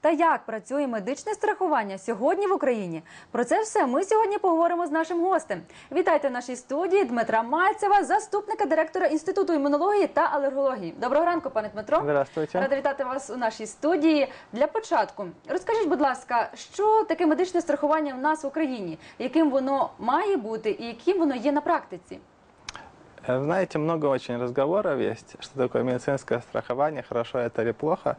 Та як працює медичне страхування сьогодні в Україні? Про це все ми сьогодні поговоримо з нашим гостем. Вітайте в нашій студії Дмитра Мальцева, заступника директора інституту імунології та алергології. Доброго ранку, пане Дмитро. Здравствуйте. Рада вітати вас у нашій студії. Для початку розкажіть, будь ласка, що таке медичне страхування в нас в Україні, яким воно має бути і яким воно є на практиці? Э, Знаете, много очень разговоров есть, что такое медицинское страхование, хорошо это или плохо.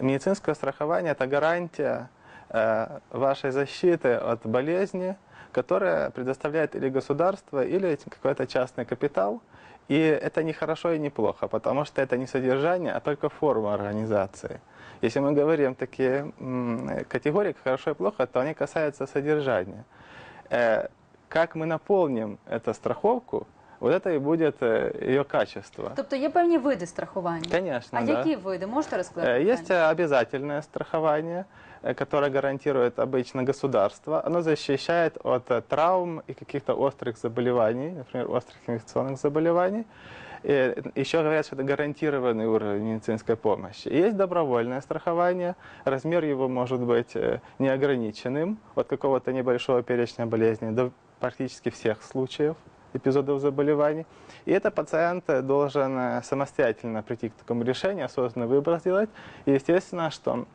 Медицинское страхование – это гарантия э, вашей защиты от болезни, которая предоставляет или государство, или какой-то частный капитал. И это не хорошо и не плохо, потому что это не содержание, а только форма организации. Если мы говорим такие категории, хорошо и плохо, то они касаются содержания. Э, Как мы наполним эту страховку, вот это и будет э, ее качество. Тобто є певні види страхування. Конечно, А да. які види можете розказати? Э, Есть детально? э, обязательное страхование, э, которое гарантирует обычно государство. Оно защищает от э, травм и каких-то острых заболеваний, например, острых инфекционных заболеваний. И еще говорят, что это гарантированный уровень медицинской помощи. И есть добровольное страхование. Размер его может быть э, неограниченным, от какого-то небольшого перечня болезней до практически всех случаев эпизодов заболеваний. И это пациент э, должен э, самостоятельно прийти к такому решению, осознанный выбор сделать. И естественно, что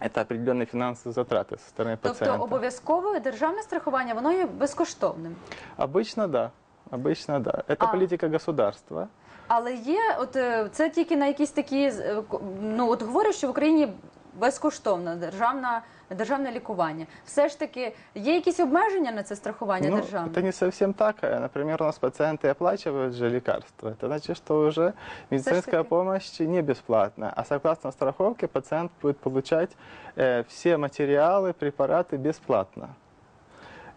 это определенные финансовые затраты со стороны Тобто пациента. обов'язкове державне страхування воно є безкоштовним. Обычно да. Обычно да. Это А. политика государства. Але є, от е, це тільки на якісь такі е, ко- ну от говорять, що в Україні безкоштовне державна державне лікування. Все ж таки є якісь обмеження на це страхування Ну, державне? это не совсем так. Э, Например, у нас пациенты оплачивают же лекарства. Это значит, что уже медицинская Всё-таки. помощь не бесплатная. А согласно страховке пациент будет получать э, все материалы, препараты бесплатно.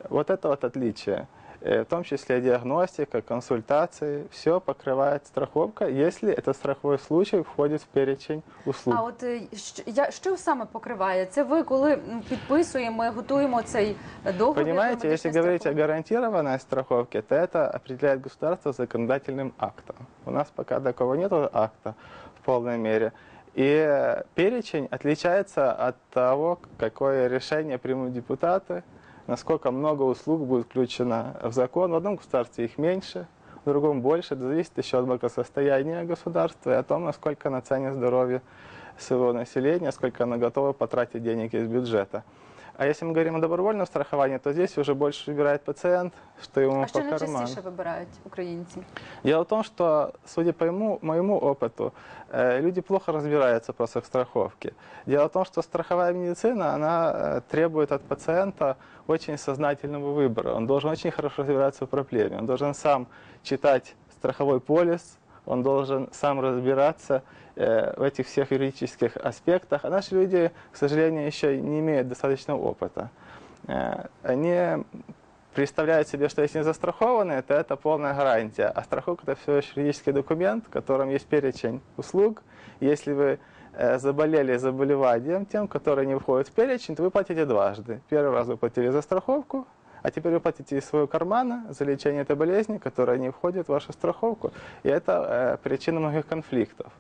Вот это вот отличие. Э, В том числе диагностика, консультации, все покрывает страховка, если этот страховой случай входит в перечень услуг. А от е, що, я, що саме покриває? Це ви коли м, підписуємо, ми готуємо цей договір? Понимаете, про если медичне говорить о страхування? гарантированной страховке, то это определяет государство законодательным актом. У нас пока такого нет акта в полной мере. И э, перечень отличается от того, какое решение примут депутаты, насколько много услуг будет включено в закон. В одном государстве их меньше, в другом больше. Это зависит еще от благосостояния государства и о том, насколько оно ценит здоровье своего населения, сколько оно готово потратить денег из бюджета. А если мы говорим о добровольном страховании, то здесь уже больше выбирает пациент, что ему А по що карману. найчастіше вибирають українці? Дело в том, что, судя по моему, моему опыту, э, люди плохо разбираются просто в страховке. Дело в том, что страховая медицина, она э, требует от пациента очень сознательного выбора. Он должен очень хорошо разбираться в проблеме. Он должен сам читать страховой полис, он должен сам разбираться э, в этих всех юридических аспектах. А наши люди, к сожалению, еще не имеют достаточного опыта. Э, Они представляют себе, что если застрахованы, то это полная гарантия. А страховка это всего лишь юридический документ, в котором есть перечень услуг. Если вы э, заболели заболеванием тем, которое не входит в перечень, то вы платите дважды. Первый раз вы платили за страховку, а теперь вы платите из своего кармана за лечение этой болезни, которая не входит в вашу страховку. И это э, причина многих конфликтов.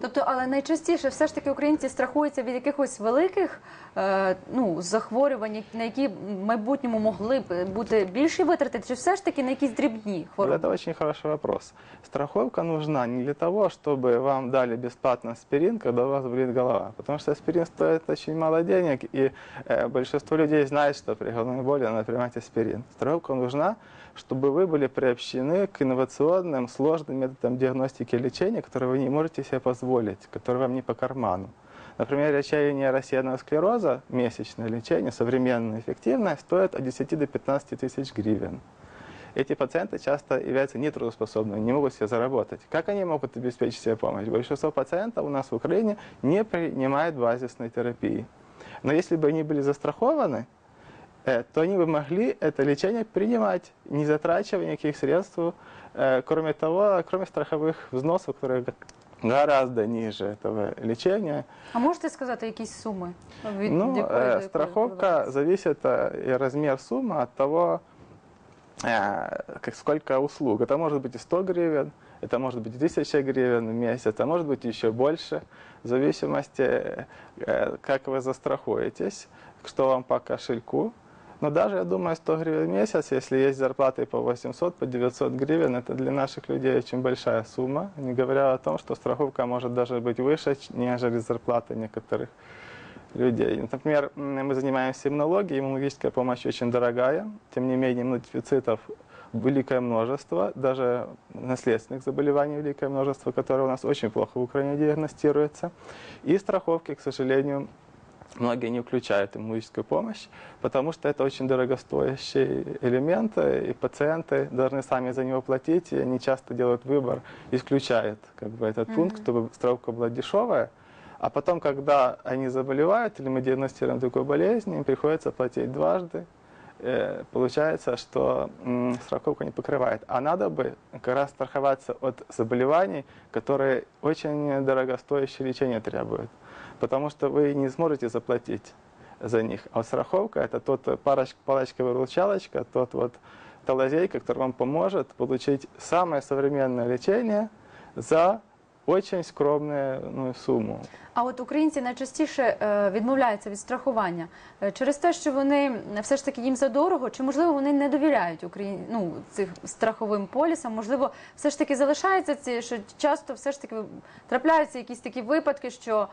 Тобто, але найчастіше все ж таки українці страхуються від якихось великих е, ну, захворювань, на які в майбутньому могли б бути більші витрати, чи все ж таки на якісь дрібні Вот хвороби? это очень хороший вопрос. Страховка нужна не для того, чтобы вам дали бесплатно аспирин, когда у вас болит голова. Потому что аспирин стоит очень мало денег, и э, большинство людей знает, что при головной боли надо принимать аспирин. Страховка нужна, чтобы вы были приобщены к инновационным, сложным методам диагностики и лечения, которые вы не можете себе позволить, которые вам не по карману. Например, лечение рассеянного склероза, месячное лечение, современное, эффективное, стоит от 10 до 15 тысяч гривен. Эти пациенты часто являются нетрудоспособными, не могут себе заработать. Как они могут обеспечить себе помощь? Большинство пациентов у нас в Украине не принимают базисной терапии. Но если бы они были застрахованы, то они бы могли это лечение принимать, не затрачивая никаких средств, э, кроме того, кроме страховых взносов, которые гораздо ниже этого лечения. А можете сказати якісь суми? Від Ну, якої до э, якої страховка коливається? зависит э, и размер суммы от того, э, как, сколько услуг. Это может быть и 100 гривен, Это может быть 1000 гривен в месяц, а может быть еще больше, в зависимости, э, как вы застрахуетесь, что вам по кошельку. Но даже, я думаю, 100 гривен в месяц, если есть зарплаты по 800, по 900 гривен, это для наших людей очень большая сумма, не говоря о том, что страховка может даже быть выше, нежели зарплаты некоторых людей. Например, мы занимаемся иммунологией, иммунологическая помощь очень дорогая, тем не менее иммунодефицитов великое множество, даже наследственных заболеваний великое множество, которые у нас очень плохо в Украине диагностируются. И страховки, к сожалению, многие не включают иммунологическую помощь, потому что это очень дорогостоящий элемент, и пациенты должны сами за него платить, и они часто делают выбор, исключают как бы, этот пункт, чтобы страховка была дешевая, а потом, когда они заболевают, или мы диагностируем такую болезнь, им приходится платить дважды, получается, что страховка не покрывает. А надо бы как раз страховаться от заболеваний, которые очень дорогостоящее лечение требуют. Потому что вы не сможете заплатить за них. А вот страховка это тот э, парочка, палочка-выручалочка, тот вот та лазейка, который вам поможет получить самое современное лечение за очень скромную ну, сумму. А от українці найчастіше е, відмовляються від страхування Е, через те, що вони все ж таки їм задорого, чи можливо вони не довіряють Україні ну, цих страховим полісам? Можливо, все ж таки залишається ці, що часто все ж таки трапляються якісь такі випадки, що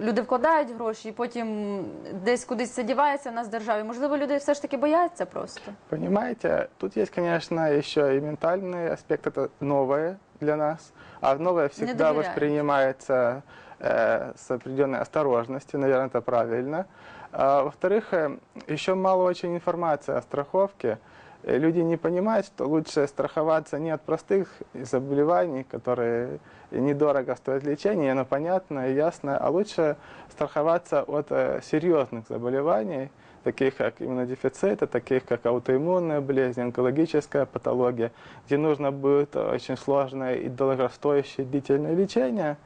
люди вкладають гроші і потім десь кудись це дівається в нас в державі. Можливо, люди все ж таки бояться просто. Понимаете, тут есть, конечно, еще и ментальный аспект, это новое для нас, а новое всегда доверяют. воспринимается э, с определенной осторожностью, наверное, это правильно. А, во-вторых, э, еще мало очень информации о страховке. Э, Люди не понимают, что лучше страховаться не от простых заболеваний, которые недорого стоят лечение, оно понятно и ясно, а лучше страховаться от э, серьезных заболеваний, таких как иммунодефициты, таких как аутоиммунная болезнь, онкологическая патология, где нужно будет очень сложное и дорогостоящее длительное лечение.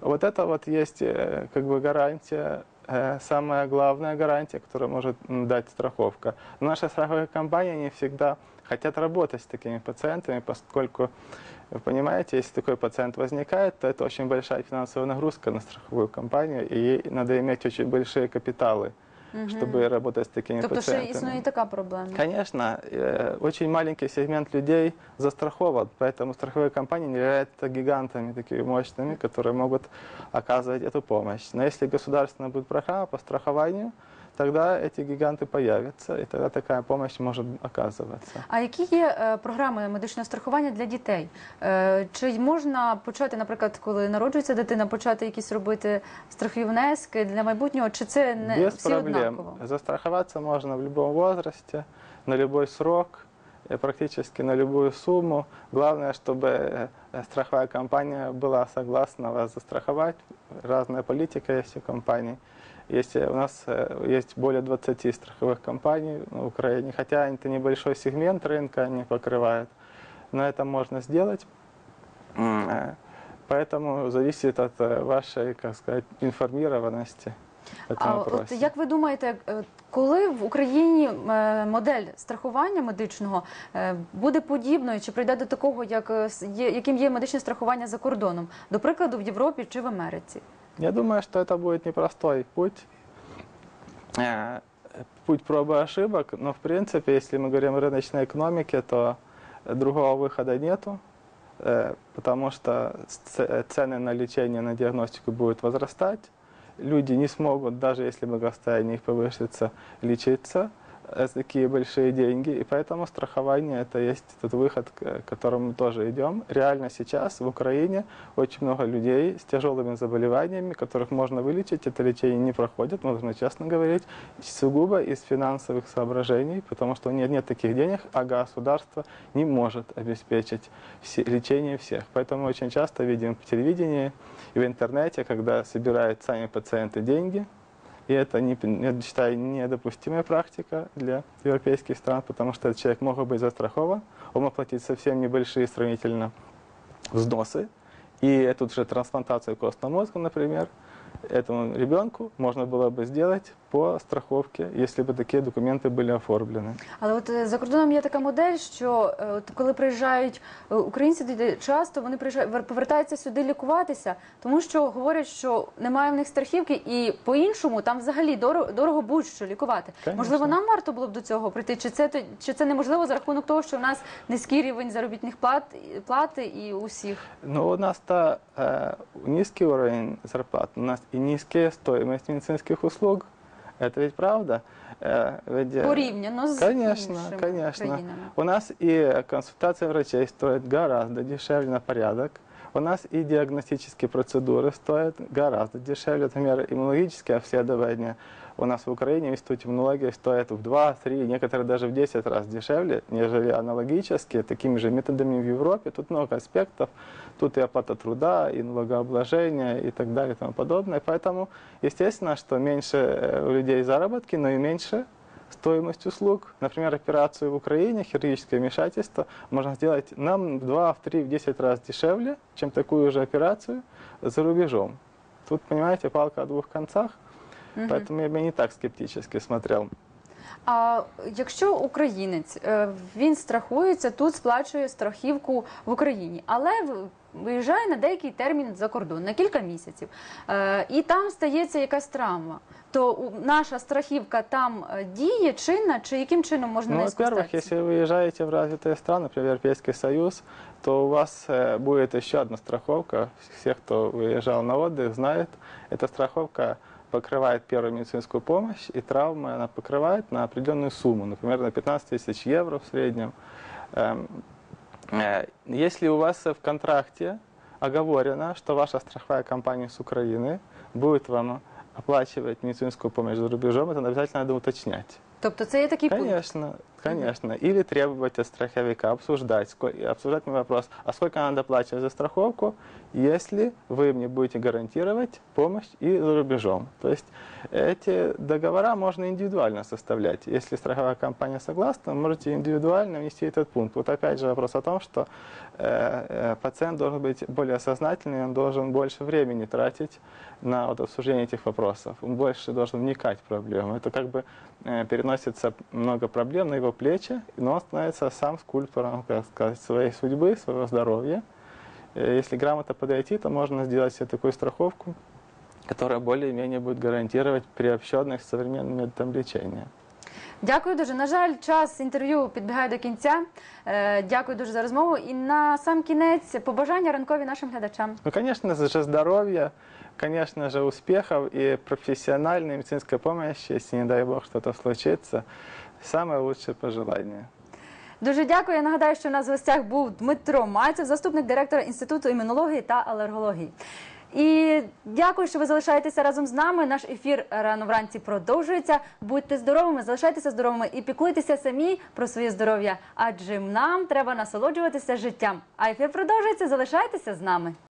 Вот это вот есть э, как бы гарантия, самая главная гарантия, которую может дать страховка. Наши страховые компании не всегда хотят работать с такими пациентами, поскольку, вы понимаете, если такой пациент возникает, то это очень большая финансовая нагрузка на страховую компанию, и ей надо иметь очень большие капиталы, чтобы работать с такими Тобто ще пациентами. існує і така проблема. Конечно, э, очень маленький сегмент людей застрахован, поэтому страховые компании не являются гигантами такими мощными, которые могут оказывать эту помощь. Но если государственная будет программа по страхованию, тогда эти гиганты появятся, и тогда такая помощь может оказываться. А які є е, програми медичного страхування для дітей? Е, чи можна почати, наприклад, коли народжується дитина, почати якісь робити страхові внески для майбутнього? Чи це не Без всі проблем. однаково? Застраховаться можно в любом возрасте, на любой срок, э, – практически на любую сумму. Главное, чтобы э, страховая компания была согласна вас застраховать. Разная политика есть у компаний. Есть, э, у нас э, есть более 20 страховых компаний на Украине, хотя это небольшой сегмент рынка не покрывает, но это можно сделать. Э, Поэтому зависит от э, вашей, как сказать, информированности в А вопросе. от як ви думаєте, е, коли в Україні е, модель страхування медичного е, буде подібною, чи прийде до такого, як е, с- є, яким є медичне страхування за кордоном, до прикладу, в Європі чи в Америці? Я думаю, что это будет непростой путь. Э, Путь пробы и ошибок, но в принципе, если мы говорим о рыночной экономике, то другого выхода нету, э, потому что ц- цены на лечение, на диагностику будут возрастать. Люди не смогут, даже если благосостояние их повысится, лечиться такие большие деньги. И поэтому страхование это есть тот выход, к которому мы тоже идем. Реально сейчас в Украине очень много людей с тяжелыми заболеваниями, которых можно вылечить, это лечение не проходит, должны честно говорить, сугубо из финансовых соображений, потому что нет, нет таких денег, а государство не может обеспечить все, лечение всех. Поэтому очень часто видим в телевидении и в интернете, когда собирают сами пациенты деньги, и это, не, я считаю, недопустимая практика для европейских стран, потому что этот человек мог быть застрахован, он мог платить совсем небольшие сравнительно взносы, и эту же трансплантацию костного мозга, например, этому ребенку можно было бы сделать по страховке, если бы такие документы были оформлены. Але от е, за кордоном є така модель, що е, от коли приїжджають е, українці, туди, часто вони приїжджають, вер- повертаються сюди лікуватися, тому що говорять, що немає в них страхівки, і по-іншому там взагалі дорого, дорого будь-що лікувати. Конечно. Можливо, нам варто було б до цього прийти. Чи це то- чи це неможливо за рахунок того, що в нас низький рівень заробітних плат плати і усіх? Но у нас-то э, низкий уровень зарплат, у нас и низкая стоимость медицинских услуг. Это ведь правда? Э, ведь, э, Порівняно з Конечно, іншими конечно. країнами. У нас и консультация врачей стоит гораздо дешевле на порядок. У нас и диагностические процедуры стоят гораздо дешевле. Например, иммунологические обследования у нас в Украине в институте иммунологии стоят в 2, 3, некоторые даже в 10 раз дешевле, нежели аналогические, такими же методами в Европе. Тут много аспектов. Тут и оплата труда, и налогообложение, и так далее, и тому подобное. Поэтому, естественно, что меньше э, у людей заработки, но и меньше стоимость услуг. Например, операцию в Украине, хирургическое вмешательство, можно сделать нам в 2, в 3, в 10 раз дешевле, чем такую же операцию за рубежом. Тут, понимаете, палка о двух концах, поэтому я бы не так скептически смотрел. А якщо українець е, він страхується, тут сплачує страхівку в Україні, але в- виїжджає на деякий термін за кордон на кілька місяців, е, і там стається якась травма. То у- наша страхівка там е, діє чинна, чи яким чином можна Ну, нею во-первых, скористатися? если вы выезжаете в развитые страны, например, Европейский Союз, то у вас э, будет еще одна страховка. Все, кто выезжал на отдых, знают. Эта страховка покрывает первую медицинскую помощь, и травмы она покрывает на определенную сумму, например, на 15 тысяч евро в среднем. Эм, э, Если у вас в контракте оговорено, что ваша страховая компания с Украины будет вам оплачивать медицинскую помощь за рубежом, это обязательно надо уточнять. Тобто це є такий пункт. Конечно, конечно. Или требовать от страховика обсуждать, обсуждать вопрос, а сколько надо оплачивать за страховку, если вы мне будете гарантировать помощь и за рубежом. То есть эти договора можно индивидуально составлять. Если страховая компания согласна, можете индивидуально внести этот пункт. Вот опять же вопрос о том, что э, э, пациент должен быть более сознательный, он должен больше времени тратить на вот обсуждение этих вопросов. Он больше должен вникать в проблему. Это как бы э, переносится много проблем на его плечи, но он становится сам скульптором, как сказать, своей судьбы, своего здоровья. Э, Если грамотно подойти, то можно сделать себе такую страховку, которая более-менее будет гарантировать приобщенных к современным методам лечения. Дякую дуже. На жаль, час інтерв'ю підбігає до кінця. Е, Дякую дуже за розмову. І на сам кінець побажання ранкові нашим глядачам. Ну, конечно же, здоровья, Конечно же, успехов и профессиональной медицинской помощи, если, не дай бог, что-то случится. Самое лучшее пожелание. Дуже дякую. Я нагадаю, що у нас в гостях був Дмитро Мальцев, заступник директора Інституту імунології та алергології. І дякую, що ви залишаєтеся разом з нами. Наш ефір рано вранці продовжується. Будьте здоровими, залишайтеся здоровими і піклуйтеся самі про своє здоров'я, адже нам треба насолоджуватися життям. А ефір продовжується. Залишайтеся з нами.